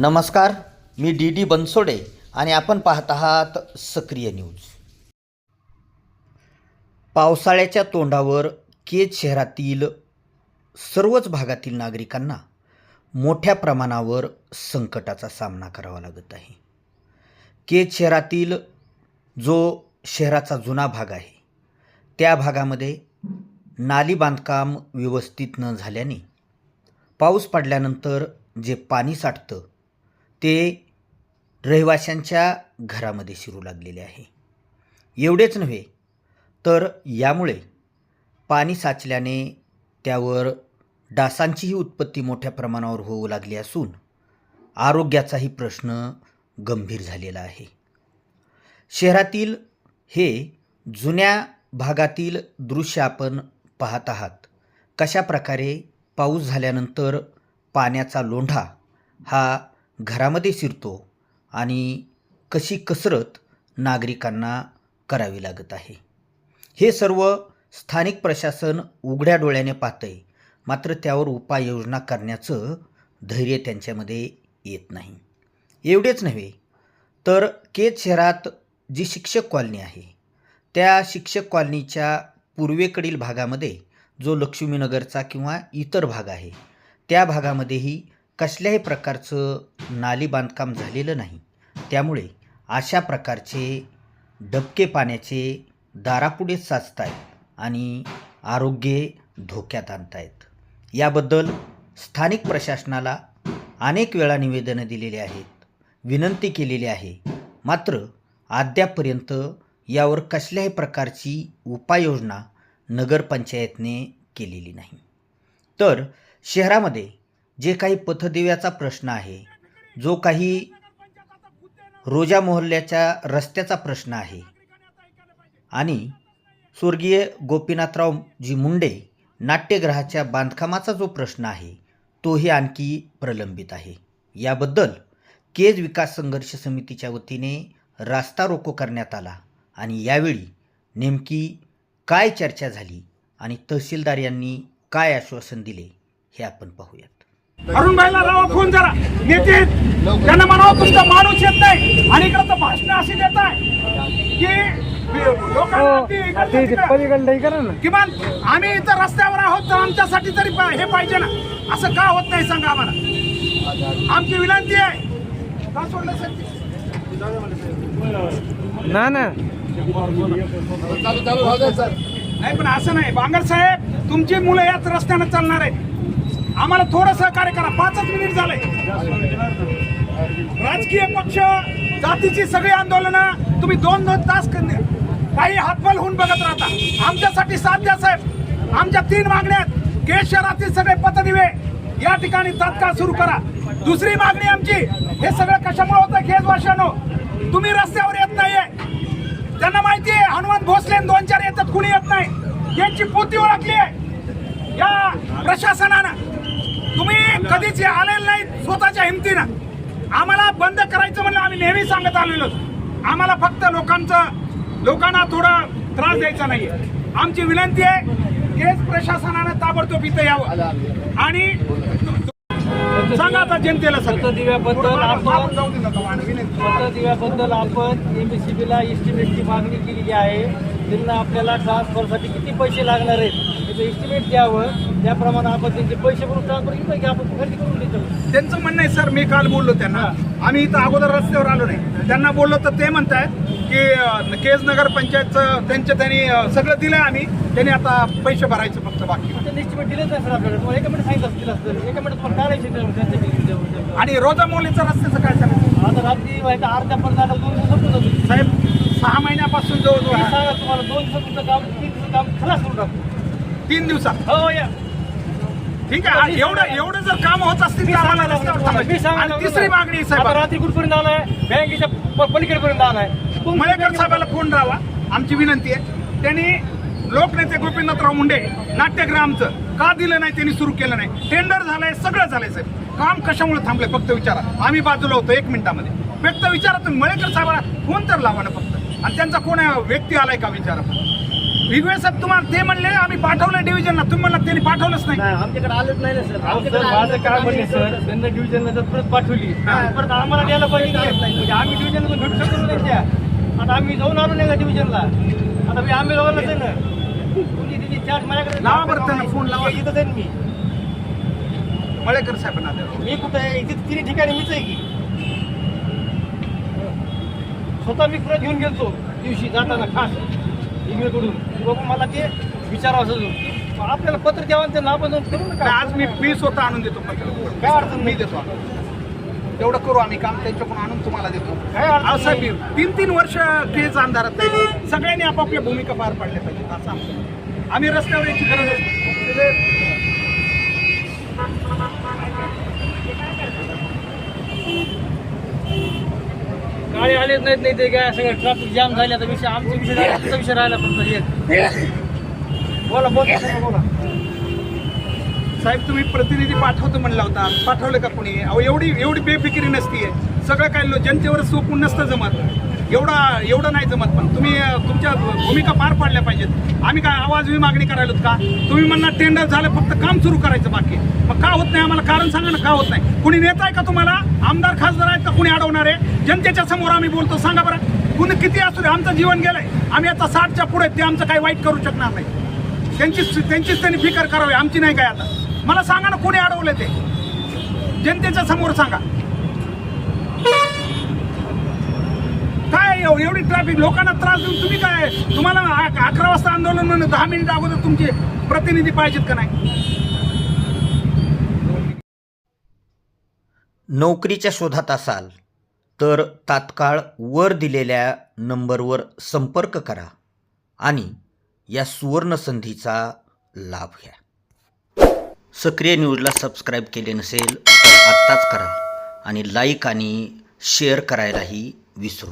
नमस्कार मी D D Bansode आणि आपण पाहत आहात सक्रिय न्यूज. पावसाळ्याच्या तोंडावर केज शहरातील सर्वच भागातील नागरिकांना मोठ्या प्रमाणावर संकटाचा सामना करावा लागत आहे. केज शहरातील जो शहराचा जुना भाग आहे त्या भागामध्ये नाली बांधकाम व्यवस्थित न झाल्याने पाऊस पडल्यानंतर जे पाणी साठतं ते रहिवाशांच्या घरामध्ये शिरू लागलेले आहे. एवढेच नव्हे तर यामुळे पाणी साचल्याने त्यावर डासांचीही उत्पत्ती मोठ्या प्रमाणावर होऊ लागली असून आरोग्याचाही प्रश्न गंभीर झालेला आहे. शहरातील हे जुन्या भागातील दृश्य आपण पाहत आहात. कशा प्रकारे पाऊस झाल्यानंतर पाण्याचा लोंढा हा घरामध्ये शिरतो आणि कशी कसरत नागरिकांना करावी लागत आहे. हे सर्व स्थानिक प्रशासन उघड्या डोळ्याने पाहतंय. मात्र त्यावर उपाययोजना करण्याचं धैर्य त्यांच्यामध्ये येत नाही. एवढेच नव्हे तर केज शहरात जी शिक्षक कॉलनी आहे त्या शिक्षक कॉलनीच्या पूर्वेकडील भागामध्ये जो लक्ष्मीनगरचा किंवा इतर भाग आहे त्या भागामध्येही कसल्याही प्रकारचं नाली बांधकाम झालेलं नाही. त्यामुळे अशा प्रकारचे डबके पाण्याचे दारापुढे साचत आहेत आणि आरोग्य धोक्यात आणत आहेत याबद्दल स्थानिक प्रशासनाला अनेक वेळा निवेदनं दिलेली आहेत विनंती केलेली आहे. मात्र अद्यापर्यंत यावर कसल्याही प्रकारची उपाययोजना नगरपंचायतने केलेली नाही. तर शहरामध्ये जे काही पथदिव्याचा प्रश्न आहे जो काही रोजा मोहल्ल्याच्या रस्त्याचा प्रश्न आहे आणि स्वर्गीय गोपीनाथराव जी मुंडे नाट्यगृहाच्या बांधकामाचा जो प्रश्न आहे तोही आणखी प्रलंबित आहे. याबद्दल केज विकास संघर्ष समितीच्या वतीने रास्ता रोको करण्यात आला आणि यावेळी नेमकी काय चर्चा झाली आणि तहसीलदार यांनी काय आश्वासन दिले हे आपण पाहूयात. अरुण भाईला लावा फोन जरा. नेते. त्यांना म्हणावं तुमचा माणूस येत नाही. आणि इकडे तर भाषण अशी देत आहे की लोकांना ती इकडलं तिकडं. पलीकडलं करा ना. किमान आम्ही इथं रस्त्यावर आहोत तर आमच्यासाठी तरी पा- हे पाहिजे ना. असं का होत नाही सांगा आम्हाला. आमची विनंती आहे. का सोडलं सर? ना ना. नाही पण असं नाही. बांगर साहेब तुमची मुलं याच रस्त्यानं चालणार आहे आम्हाला थोडं सहकार्य करा. पाचच मिनिट झाले. राजकीय पक्ष जातीची सगळी आंदोलनं तुम्ही दोन दोन तास काही हातबल होऊन बघत राहता. आमच्यासाठी साथ द्या साहेब. आमच्या तीन मागण्या आहेत. केस शहरातील सगळे पतदिवे या ठिकाणी तात्काळ सुरू करा. दुसरी मागणी आमची हे सगळं कशामुळे होतं खेद भाषानो? तुम्ही रस्त्यावर येत नाहीये. त्यांना माहिती आहे हनुमान भोसले दोन चार येतात कुणी येत नाही. यांची पोती ओळखली आहे. या प्रशासनानं तुम्ही कधीच आलेले नाही स्वतःच्या हिमतीनं. आम्हाला बंद करायचं म्हणलं आम्ही नेहमी सांगत आलेलो आम्हाला फक्त लोकांचं लोकांना थोडा त्रास द्यायचा नाहीये. आमची विनंती आहे केस प्रशासनानं ताबडतोब इथं यावं. आणि सांगा आता जनतेला सगळं. दिव्याबद्दल थोडं आपण मागून जाऊ दे नका मला विनंती. दिव्याबद्दल आपण एम एस सी बीला एस्टिमेटची मागणी केलेली आहे. त्यांना आपल्याला ट्रान्सफरसाठी किती पैसे लागणार आहेत? त्याचं एस्टिमेट द्यावं. त्याप्रमाणे आपण त्यांचे पैसे भरून ट्रान्सफर केलं की आपण खरेदी करून देतो. त्यांचं म्हणणं आहे सर मी काल बोललो त्यांना. आम्ही इथं अगोदर रस्त्यावर आलो नाही. त्यांना बोललो तर ते म्हणतायत की केज नगर पंचायतचं त्यांच्या त्यांनी सगळं दिलं आम्ही. त्यांनी आता पैसे भरायचं फक्त बाकी त्यांनी एस्टिमेट दिलंच नाही सर आपल्याकडे. तुम्हाला एका मिनिट सांगितलं असतील असतं. एका मिनिट तुम्हाला काढायचे त्यांचे आणि रोजा मोलीचं रस्त्याचं काय करायचं आता रात्री व्हायचं अर्ध्या पण जागा दोन दिवसात संपून जातो साहेब सहा महिन्यापासून जवळजवळ. सांगा तुम्हाला दोन दिवसात तुमचं काम तीन दिवसात काम खलास करून टाकतो तीन दिवसात. हो या. ठीक आहे एवढं एवढं जर काम होत असतील तर आम्हाला रस्त्यावर मी थांबायचं. सांगायला आणि तिसरी मागणी आता साहेब. रात्री कुठपर्यंत आलाय बँकेच्या प- पलीकडेपर्यंत आलाय मळेकर साहेबाला फोन राहावा आमची विनंती आहे. त्यांनी लोकनेते गोपीनाथराव मुंडे नाट्यग्रामचं का दिलं नाही त्यांनी सुरू केलं नाही. टेंडर झालंय सगळं झालंय साहेब. काम कशामुळे थांबलंय फक्त विचारा. आम्ही बाजूला होतो एक मिनिटामध्ये. फक्त विचारा तुम्ही. मळेकर साहेबाला फोन तर लावा ना फक्त. आणि त्यांचा कोण आहे, व्यक्ती आलाय का विचारा. विगवे साहेब तुम्हाला ते म्हणले आम्ही पाठवलं डिव्हिजनला तुम्ही म्हणला त्यांनी पाठवलंच नाही. नाही आमच्याकडे आलंच नाही ना सर. अहो, सर आमच्याकडे माझं आलंच काय नाही. म्हणणे सर त्यांना डिव्हिजनला जर परत पाठवली हा. परत आम्हाला द्यायला पाहिजे नाही? म्हणजे आम्ही डिव्हिजनला भेटू शकतो ना त्यांच्या आता आम्ही जाऊन आलो नाही का डिव्हिजनला आता मी आम्ही जाऊनच आहे ना. तुमची तिची चार्ज माझ्याकडे लावा बरं त्यांना फोन लावा. इथंच आहे ना मी. मळेकर साहेबांना द्या. मी कुठे आहे? इथे तिन्ही ठिकाणी मीच आहे की. स्वतः मी परत घेऊन गेलतो. दिवशी जाताना खास. इकडून बघून मला ते विचारावं असं. आपल्याला पत्र द्यावं त्यांना आपण करू ना नाही, काय आज मी मी स्वतः आणून देतो पत्र. काय अडचण मी नाही. देतो. तेवढं करू आम्ही काम त्यांच्याकडून आणून तुम्हाला देतो काय साहेब. तीन तीन वर्ष केस अंधारात नाही सगळ्यांनी आपापल्या भूमिका पार पाडल्या पाहिजेत असं आमचं. आम्ही रस्त्यावर याची गरज असते गाडी आलेच नाहीत नाही ते काय सगळं ट्रॅफिक जाम झाले आता विषय आमचा विषय आमचा विषय राहिला फक्त एक बोला बोला बोला. साहेब तुम्ही प्रतिनिधी पाठवतो म्हणला होता. पाठवलं का कोणी? अहो एवढी एवढी बेफिकिरी नसतीये. सगळं काय लो- जनतेवर सोपून नसतं जमत. एवढा एवढं नाही जमत पण. तुम्ही तुमच्या भूमिका पार पाडल्या पाहिजेत. आम्ही काय आवाज मागणी करायला का? तुम्ही म्हणणार टेंडर झालं फक्त काम सुरू करायचं बाकी मग का होत नाही आम्हाला? कारण सांगा ना का होत नाही? कुणी नेता आहे का तुम्हाला? आमदार खासदार आहेत का? कुणी अडवणार आहे? जनतेच्या समोर आम्ही बोलतो सांगा बरं. कुणी किती असू दे आमचं जीवन गेलंय. आम्ही आता साठच्या पुढे ते आमचं काही वाईट करू शकणार नाही. त्यांचीच त्यांचीच त्यांनी फिकर करावी आमची नाही काय आता. मला सांगा ना कोणी अडवलं ते? जनतेच्या समोर सांगा. काय हो, एवढी ट्रॅफिक लोकांना त्रास देऊन तुम्ही काय? तुम्हाला अकरा वाजता आंदोलन म्हणून दहा मिनिट अगोदर तुमचे प्रतिनिधी पाहिजेत का नाही? नोकरीच्या शोधात असाल तर तात्काळ वर दिलेल्या नंबरवर संपर्क करा आणि या सुवर्ण संधीचा लाभ घ्या. सक्रिय न्यूजला सबस्क्राईब केले नसेल तर आत्ताच करा आणि लाईक आणि शेअर करायलाही विसरू